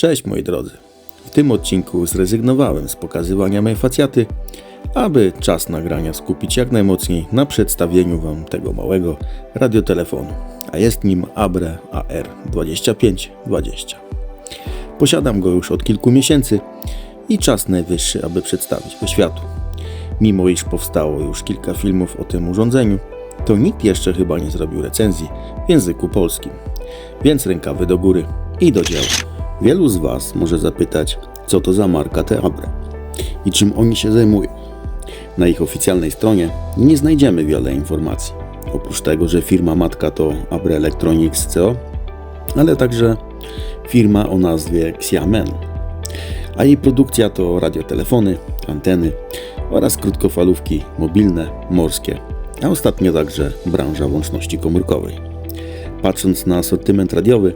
Cześć moi drodzy. W tym odcinku zrezygnowałem z pokazywania mej facjaty, aby czas nagrania skupić jak najmocniej na przedstawieniu Wam tego małego radiotelefonu, a jest nim Abre AR2520. Posiadam go już od kilku miesięcy i czas najwyższy, aby przedstawić go światu. Mimo iż powstało już kilka filmów o tym urządzeniu, to nikt jeszcze chyba nie zrobił recenzji w języku polskim. Więc rękawy do góry i do dzieła. Wielu z Was może zapytać, co to za marka te Abre i czym oni się zajmują. Na ich oficjalnej stronie nie znajdziemy wiele informacji. Oprócz tego, że firma matka to Abre Electronics CO, ale także firma o nazwie Xiamen. A jej produkcja to radiotelefony, anteny oraz krótkofalówki mobilne, morskie, a ostatnio także branża łączności komórkowej. Patrząc na asortyment radiowy,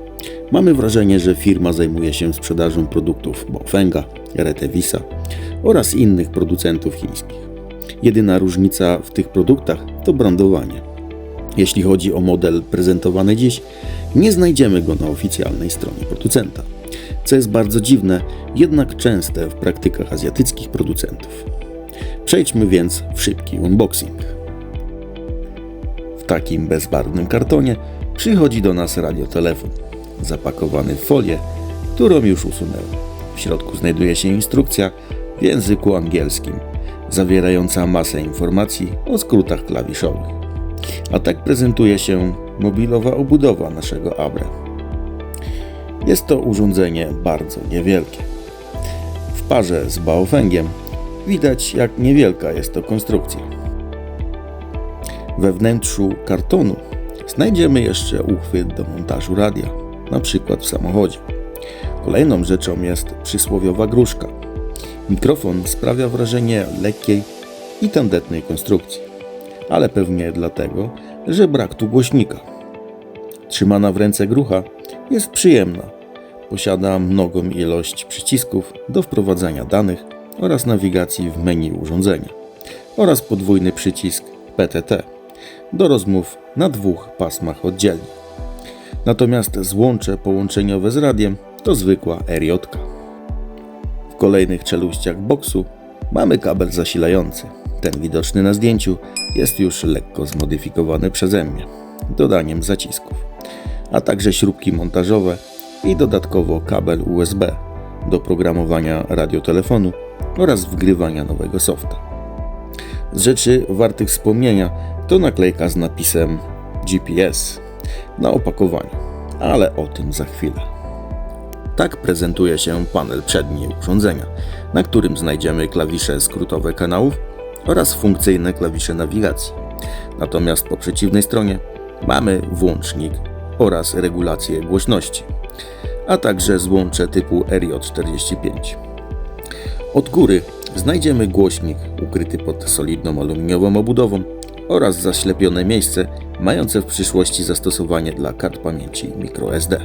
mamy wrażenie, że firma zajmuje się sprzedażą produktów Baofenga, Retevisa oraz innych producentów chińskich. Jedyna różnica w tych produktach to brandowanie. Jeśli chodzi o model prezentowany dziś, nie znajdziemy go na oficjalnej stronie producenta, co jest bardzo dziwne, jednak częste w praktykach azjatyckich producentów. Przejdźmy więc w szybki unboxing. W takim bezbarwnym kartonie przychodzi do nas radiotelefon, zapakowany w folię, którą już usunęłem. W środku znajduje się instrukcja w języku angielskim, zawierająca masę informacji o skrótach klawiszowych. A tak prezentuje się mobilowa obudowa naszego Abre. Jest to urządzenie bardzo niewielkie. W parze z Baofengiem widać jak niewielka jest to konstrukcja. We wnętrzu kartonu znajdziemy jeszcze uchwyt do montażu radia, na przykład w samochodzie. Kolejną rzeczą jest przysłowiowa gruszka. Mikrofon sprawia wrażenie lekkiej i tandetnej konstrukcji, ale pewnie dlatego, że brak tu głośnika. Trzymana w ręce grucha jest przyjemna. Posiada mnogą ilość przycisków do wprowadzania danych oraz nawigacji w menu urządzenia oraz podwójny przycisk PTT do rozmów na dwóch pasmach oddzielnie. Natomiast złącze połączeniowe z radiem to zwykła RJ. W kolejnych czeluściach boksu mamy kabel zasilający. Ten widoczny na zdjęciu jest już lekko zmodyfikowany przeze mnie, dodaniem zacisków, a także śrubki montażowe i dodatkowo kabel USB do programowania radiotelefonu oraz wgrywania nowego softa. Z rzeczy wartych wspomnienia to naklejka z napisem GPS na opakowaniu, ale o tym za chwilę. Tak prezentuje się panel przedni urządzenia, na którym znajdziemy klawisze skrótowe kanałów oraz funkcyjne klawisze nawigacji. Natomiast po przeciwnej stronie mamy włącznik oraz regulację głośności, a także złącze typu RJ45. Od góry znajdziemy głośnik ukryty pod solidną aluminiową obudową oraz zaślepione miejsce mające w przyszłości zastosowanie dla kart pamięci microSD.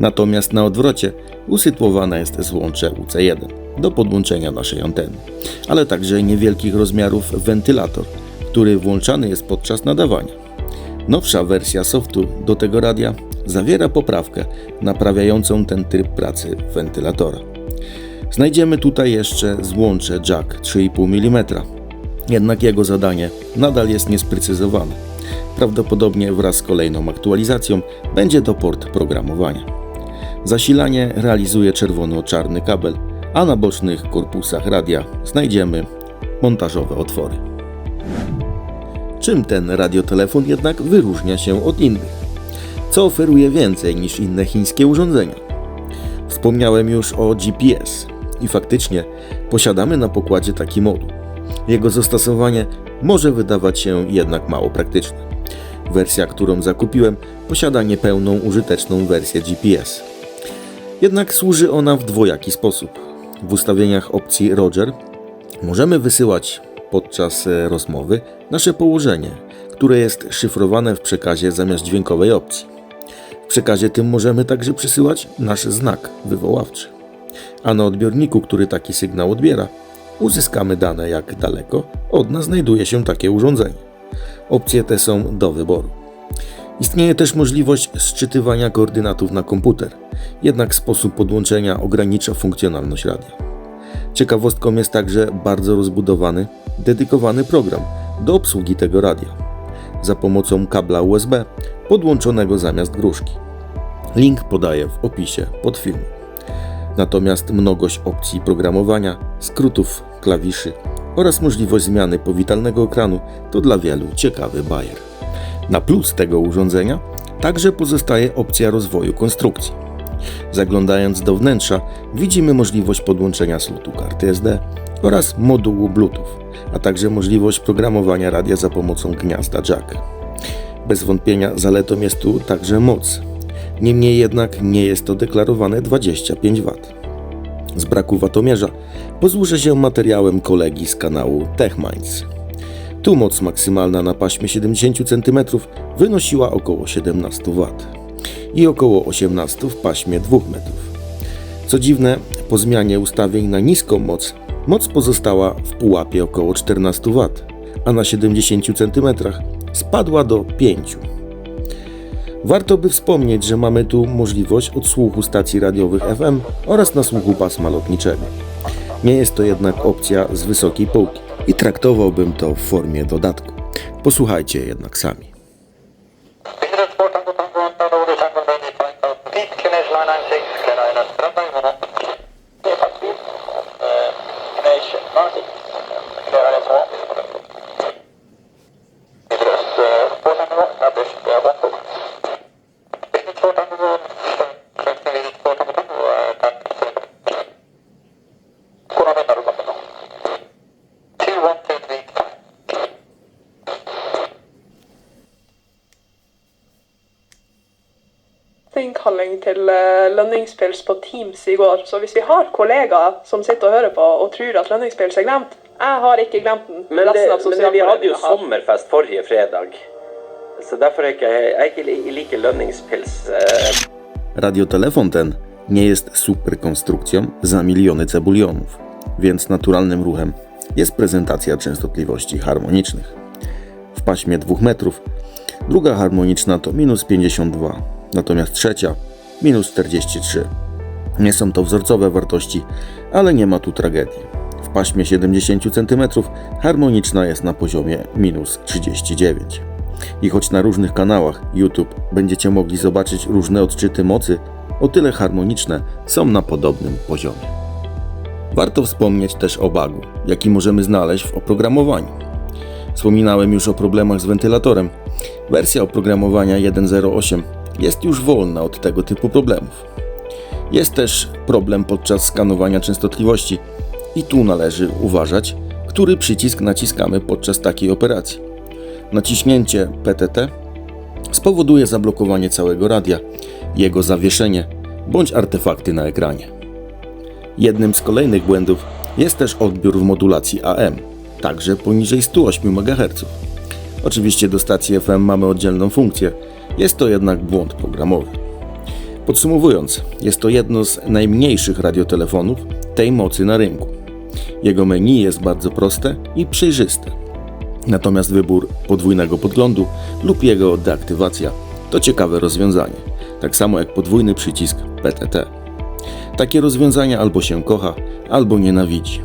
Natomiast na odwrocie usytuowane jest złącze UC1 do podłączenia naszej anteny, ale także niewielkich rozmiarów wentylator, który włączany jest podczas nadawania. Nowsza wersja softu do tego radia zawiera poprawkę naprawiającą ten tryb pracy wentylatora. Znajdziemy tutaj jeszcze złącze jack 3,5 mm, jednak jego zadanie nadal jest niesprecyzowane. Prawdopodobnie wraz z kolejną aktualizacją będzie to port programowania. Zasilanie realizuje czerwono-czarny kabel, a na bocznych korpusach radia znajdziemy montażowe otwory. Czym ten radiotelefon jednak wyróżnia się od innych? Co oferuje więcej niż inne chińskie urządzenia? Wspomniałem już o GPS i faktycznie posiadamy na pokładzie taki moduł. Jego zastosowanie może wydawać się jednak mało praktyczne. Wersja, którą zakupiłem, posiada niepełną użyteczną wersję GPS. Jednak służy ona w dwojaki sposób. W ustawieniach opcji Roger możemy wysyłać podczas e, rozmowy nasze położenie, które jest szyfrowane w przekazie zamiast dźwiękowej opcji. W przekazie tym możemy także przesyłać nasz znak wywoławczy. A na odbiorniku, który taki sygnał odbiera, uzyskamy dane jak daleko od nas znajduje się takie urządzenie. Opcje te są do wyboru. Istnieje też możliwość sczytywania koordynatów na komputer, jednak sposób podłączenia ogranicza funkcjonalność radia. Ciekawostką jest także bardzo rozbudowany, dedykowany program do obsługi tego radia za pomocą kabla USB podłączonego zamiast gruszki. Link podaję w opisie pod filmem. Natomiast mnogość opcji programowania, skrótów, klawiszy oraz możliwość zmiany powitalnego ekranu to dla wielu ciekawy bajer. Na plus tego urządzenia także pozostaje opcja rozwoju konstrukcji. Zaglądając do wnętrza widzimy możliwość podłączenia slotu karty SD oraz modułu Bluetooth, a także możliwość programowania radia za pomocą gniazda jack. Bez wątpienia zaletą jest tu także moc. Niemniej jednak nie jest to deklarowane 25 W. Z braku watomierza posłużę się materiałem kolegi z kanału TechMinds. Tu moc maksymalna na paśmie 70 cm wynosiła około 17 W i około 18 w paśmie 2 metrów. Co dziwne, po zmianie ustawień na niską moc, moc pozostała w pułapie około 14 W, a na 70 cm spadła do 5. Warto by wspomnieć, że mamy tu możliwość odsłuchu stacji radiowych FM oraz nasłuchu pasma lotniczego. Nie jest to jednak opcja z wysokiej półki i traktowałbym to w formie dodatku. Posłuchajcie jednak sami. Business Sport lønningspils på Teams i går. Så hvis vi har kollegaer som sitter og hører på og tror at lønningspils er glemt Jeg har ikke glemt den. Men, det, men vi hadde jo sommerfest forrige fredag. Så derfor er ikke, jeg er ikke li- like lønningspils. eh, Radiotelefon ten nie jest superkonstrukcją za miliony cebulionów, więc naturalnym ruchem jest prezentacja częstotliwości harmonicznych. W paśmie 2 metrów druga harmoniczna to minus 52, natomiast trzecia minus 43. Nie są to wzorcowe wartości, ale nie ma tu tragedii. W paśmie 70 cm harmoniczna jest na poziomie minus 39. I choć na różnych kanałach YouTube będziecie mogli zobaczyć różne odczyty mocy, o tyle harmoniczne są na podobnym poziomie. Warto wspomnieć też o bagu, jaki możemy znaleźć w oprogramowaniu. Wspominałem już o problemach z wentylatorem. Wersja oprogramowania 1.08 jest już wolna od tego typu problemów. Jest też problem podczas skanowania częstotliwości i tu należy uważać, który przycisk naciskamy podczas takiej operacji. Naciśnięcie PTT spowoduje zablokowanie całego radia, jego zawieszenie bądź artefakty na ekranie. Jednym z kolejnych błędów jest też odbiór w modulacji AM, także poniżej 108 MHz. Oczywiście do stacji FM mamy oddzielną funkcję, jest to jednak błąd programowy. Podsumowując, jest to jedno z najmniejszych radiotelefonów tej mocy na rynku. Jego menu jest bardzo proste i przejrzyste. Natomiast wybór podwójnego podglądu lub jego deaktywacja to ciekawe rozwiązanie, tak samo jak podwójny przycisk PTT. Takie rozwiązania albo się kocha, albo nienawidzi.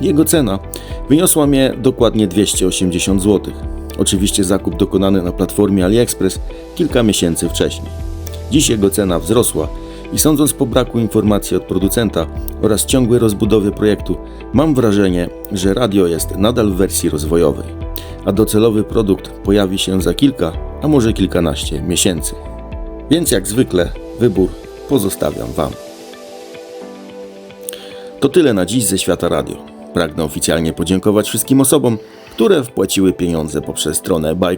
Jego cena wyniosła mnie dokładnie 280 zł. Oczywiście zakup dokonany na platformie AliExpress kilka miesięcy wcześniej. Dziś jego cena wzrosła i sądząc po braku informacji od producenta oraz ciągłej rozbudowie projektu, mam wrażenie, że radio jest nadal w wersji rozwojowej, a docelowy produkt pojawi się za kilka, a może kilkanaście miesięcy. Więc jak zwykle wybór pozostawiam Wam. To tyle na dziś ze świata radio. Pragnę oficjalnie podziękować wszystkim osobom, które wpłaciły pieniądze poprzez stronę Buy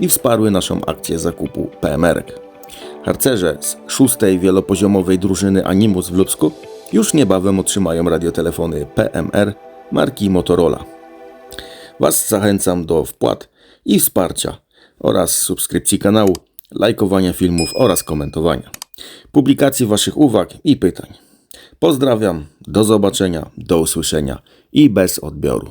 i wsparły naszą akcję zakupu PMR-ek. Harcerze z szóstej wielopoziomowej drużyny Animus w Lubsku już niebawem otrzymają radiotelefony PMR marki Motorola. Was zachęcam do wpłat i wsparcia oraz subskrypcji kanału, lajkowania filmów oraz komentowania. Publikacji Waszych uwag i pytań. Pozdrawiam, do zobaczenia, do usłyszenia i bez odbioru.